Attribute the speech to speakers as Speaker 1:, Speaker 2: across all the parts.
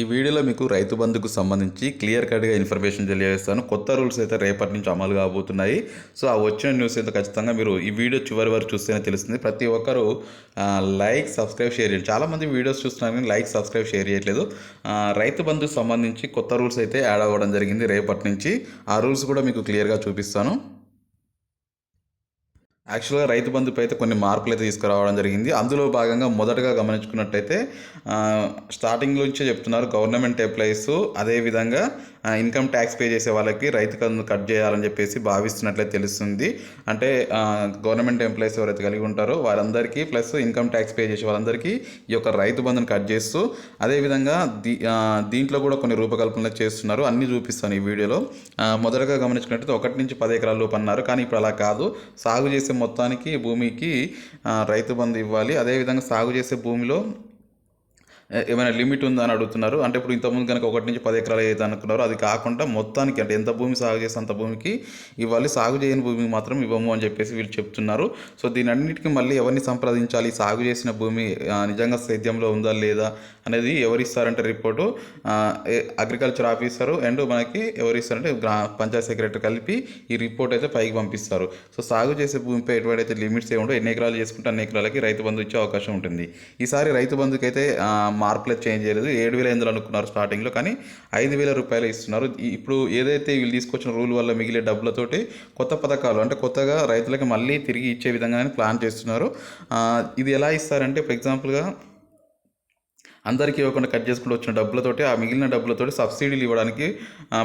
Speaker 1: ఈ వీడియోలో మీకు రైతు బంధుకు సంబంధించి క్లియర్ కట్గా ఇన్ఫర్మేషన్ తెలియజేస్తాను. కొత్త రూల్స్ అయితే రేపటి నుంచి అమలు కాబోతున్నాయి. సో ఆ వచ్చిన న్యూస్ అయితే ఖచ్చితంగా మీరు ఈ వీడియో చివరి వరకు చూస్తేనే తెలుస్తుంది. ప్రతి ఒక్కరూ లైక్ సబ్స్క్రైబ్ షేర్ చేయండి. చాలామంది వీడియోస్ చూస్తున్నారు కానీ లైక్ సబ్స్క్రైబ్ షేర్ చేయట్లేదు. రైతు బంధుకు సంబంధించి కొత్త రూల్స్ అయితే యాడ్ అవ్వడం జరిగింది రేపటి నుంచి. ఆ రూల్స్ కూడా మీకు క్లియర్గా చూపిస్తాను. యాక్చువల్గా రైతు బంధుపై అయితే కొన్ని మార్పులు అయితే తీసుకురావడం జరిగింది. అందులో భాగంగా మొదటగా గమనించుకున్నట్టయితే స్టార్టింగ్ నుంచే చెప్తున్నారు గవర్నమెంట్ ఎంప్లాయీస్ అదేవిధంగా ఇన్కమ్ ట్యాక్స్ పే చేసే వాళ్ళకి రైతు బంధు కట్ చేయాలని చెప్పేసి భావిస్తున్నట్లే తెలుస్తుంది. అంటే గవర్నమెంట్ ఎంప్లాయీస్ ఎవరైతే కలిగి ఉంటారో వారందరికీ ప్లస్ ఇన్కమ్ ట్యాక్స్ పే చేసే వాళ్ళందరికీ ఈ యొక్క రైతు బంధుని కట్ చేస్తూ అదేవిధంగా దీ దీంట్లో కూడా కొన్ని రూపకల్పనలు చేస్తున్నారు. అన్నీ చూపిస్తాను ఈ వీడియోలో. మొదటగా గమనించుకున్నట్టయితే ఒకటి నుంచి పది ఎకరాల లోపు అన్నారు. కానీ ఇప్పుడు అలా కాదు. సాగు చేసే మొత్తానికి భూమికి రైతు బంధు ఇవ్వాలి. అదేవిధంగా సాగు చేసే భూమిలో ఏమైనా లిమిట్ ఉందా అని అడుగుతున్నారు. అంటే ఇప్పుడు ఇంతకుముందు కనుక ఒకటి నుంచి పది ఎకరాలు ఏదైతే అనుకున్నారో అది కాకుండా మొత్తానికి అంటే ఎంత భూమి సాగు చేస్తే అంత భూమికి ఇవ్వాలి సాగు చేయని భూమికి మాత్రం ఇవ్వము అని చెప్పేసి వీళ్ళు చెప్తున్నారు. సో దీని అన్నిటికీ మళ్ళీ ఎవరిని సంప్రదించాలి సాగు చేసిన భూమి నిజంగా సేద్యంలో ఉందా లేదా అనేది ఎవరిస్తారంటే రిపోర్టు అగ్రికల్చర్ ఆఫీసరు అండ్ మనకి ఎవరిస్తారంటే గ్రా పంచాయత్ సెక్రటరీ కలిపి ఈ రిపోర్ట్ అయితే పైకి పంపిస్తారు. సో సాగు చేసే భూమిపై ఎటువంటి లిమిట్స్ ఏముండో ఎన్ని ఎకరాలు చేసుకుంటే అన్ని ఎకరాలకి రైతు బంధు ఇచ్చే అవకాశం ఉంటుంది. ఈసారి రైతు బంధుకి మార్కులు మార్పులు చేంజ్ చేయలేదు. ఏడు వేల ఎనిమిది అనుకున్నారు స్టార్టింగ్లో కానీ ఐదు వేల రూపాయలు ఇస్తున్నారు. ఇప్పుడు ఏదైతే వీళ్ళు తీసుకొచ్చిన రూల్ వల్ల మిగిలే డబ్బులతోటి కొత్త పథకాలు అంటే కొత్తగా రైతులకు మళ్ళీ తిరిగి ఇచ్చే విధంగానే ప్లాన్ చేస్తున్నారు. ఇది ఎలా ఇస్తారంటే ఫర్ ఎగ్జాంపుల్గా అందరికీ ఇవ్వకుండా కట్ చేసుకుంటూ వచ్చిన డబ్బులతోటి ఆ మిగిలిన డబ్బులతోటి సబ్సిడీలు ఇవ్వడానికి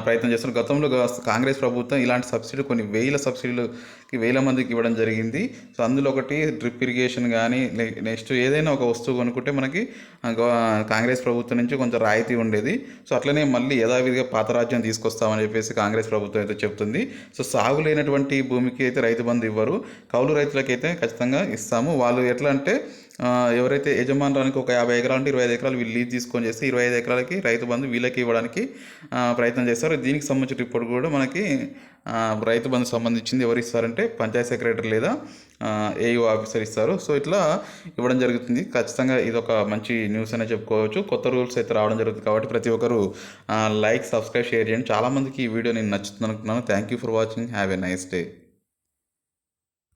Speaker 1: ప్రయత్నం చేస్తున్నారు. గతంలో కాంగ్రెస్ ప్రభుత్వం ఇలాంటి సబ్సిడీ కొన్ని వేల సబ్సిడీలకి వేల మందికి ఇవ్వడం జరిగింది. సో అందులో ఒకటి డ్రిప్ ఇరిగేషన్ కానీ నెక్స్ట్ ఏదైనా ఒక వస్తువు కొనుక్కుంటే మనకి కాంగ్రెస్ ప్రభుత్వం నుంచి కొంచెం రాయితీ ఉండేది. సో అట్లనే మళ్ళీ యథావిధిగా పాత రాజ్యం తీసుకొస్తామని చెప్పేసి కాంగ్రెస్ ప్రభుత్వం అయితే చెప్తుంది. సో సాగు లేనటువంటి భూమికి అయితే రైతు బంధు ఇవ్వరు. కౌలు రైతులకైతే ఖచ్చితంగా ఇస్తాము. వాళ్ళు ఎట్లా అంటే ఎవరైతే యజమానురానికి ఒక యాభై ఎకరాలు అంటే ఇరవై ఐదు ఎకరాలు వీళ్ళు లీజ్ తీసుకొని చేస్తే ఇరవై ఐదు ఎకరాలకి రైతు బంధు వీళ్ళకి ఇవ్వడానికి ప్రయత్నం చేస్తారు. దీనికి సంబంధించిన రిపోర్ట్ కూడా మనకి రైతు బంధు సంబంధించింది ఎవరు ఇస్తారంటే పంచాయత్ సెక్రటరీ లేదా ఏయూ ఆఫీసర్ ఇస్తారు. సో ఇట్లా ఇవ్వడం జరుగుతుంది. ఖచ్చితంగా ఇది ఒక మంచి న్యూస్ అనే చెప్పుకోవచ్చు. కొత్త రూల్స్ అయితే రావడం జరుగుతుంది కాబట్టి ప్రతి ఒక్కరు లైక్ సబ్స్క్రైబ్ షేర్ చేయండి. చాలామందికి ఈ వీడియో నేను నచ్చుతుంది అనుకున్నాను thank you for watching have a nice day